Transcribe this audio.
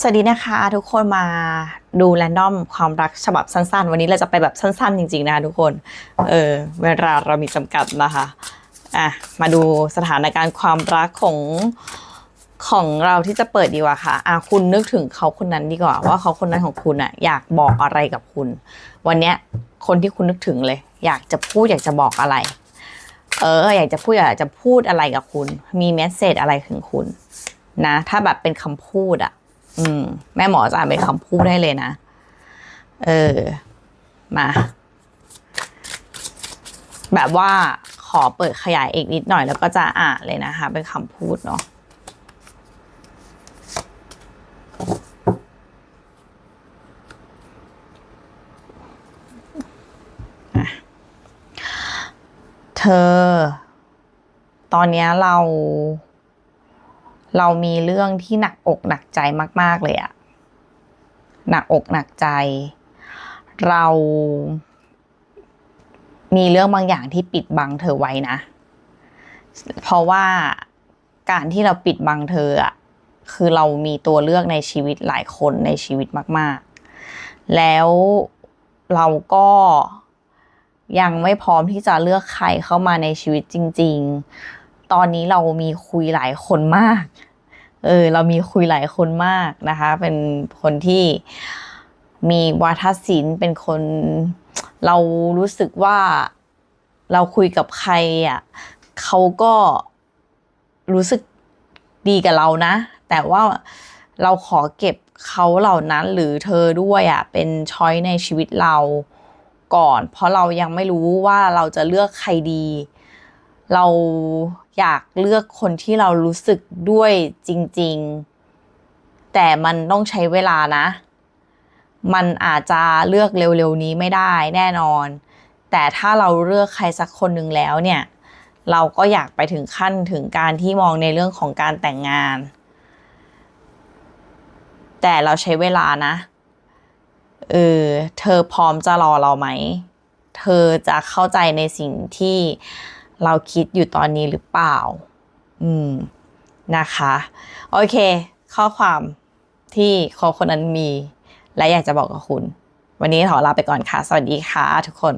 สวัสดีนะคะทุกคนมาดูแรนดอมความรักฉบับสั้นๆ วันนี้เราจะไปแบบสั้นๆ จริงๆนะคะทุกคน เออเวลาเรามีจำกัดนะคะอะมาดูสถานการณ์ความรักของของเราที่จะเปิดดีกว่าค่ะอะคุณนึกถึงเขาคนนั้นดีกว่า ว่าเขาคนนั้นของคุณอะอยากบอกอะไรกับคุณ วันเนี้ยคนที่คุณนึกถึงเลย อยากจะพูดอยากจะบอกอะไร เอออยากจะพูดอยากจะพูดอะไรกับคุณ มีเมสเซจอะไรถึงคุณนะ ถ้าแบบเป็นคำพูดอะ อืม แม่หมอจะอ่านเป็นคำพูดได้เลยนะ เออ มา แบบว่าขอเปิดขยายอีกนิดหน่อยแล้วก็จะอ่านเลยนะคะ เป็นคำพูดเนาะเธอ ตอนนี้เรา เรามีเรื่องที่หนักอกหนักใจมาก ๆ เลยอะหนักอกหนักใจ เรา มีเรื่องบางอย่างที่ปิดบังเธอไว้นะ เพราะว่าการที่เราปิดบังเธออะคือเรามีตัวเลือกในชีวิตหลายคนในชีวิตมาก ๆ แล้วเราก็ยังไม่พร้อมที่จะเลือกใครเข้ามาในชีวิตจริง ๆ ตอนนี้เรามีคุยหลายคนมาก เออเรามีคุยหลายคนมากนะคะ เป็นคนที่มีวาทศิลป์เป็นคนเรารู้สึกว่าเราคุยกับใครอะเขาก็รู้สึกดีกับเรานะ แต่ว่าเราขอเก็บเขาเหล่านั้นหรือเธอด้วยอะเป็นช้อยในชีวิตเราก่อน เพราะเรายังไม่รู้ว่าเราจะเลือกใครดี เรา อยากเลือกคนที่เรารู้สึกด้วยจริง ๆ แต่มันต้องใช้เวลานะ มันอาจจะเลือกเร็วๆนี้ไม่ได้แน่นอน แต่ถ้าเราเลือกใครสักคนหนึ่งแล้วเนี่ย เราก็อยากไปถึงขั้นถึงการที่มองในเรื่องของการแต่งงาน แต่เราใช้เวลานะ เออ เธอพร้อมจะรอเราไหม เธอจะเข้าใจในสิ่งที่ เราคิดอยู่ตอนนี้หรือเปล่า อืม นะคะ โอเค ข้อความที่คนคนนั้นมี และอยากจะบอกกับคุณ วันนี้ขอลาไปก่อนค่ะ สวัสดีค่ะทุกคน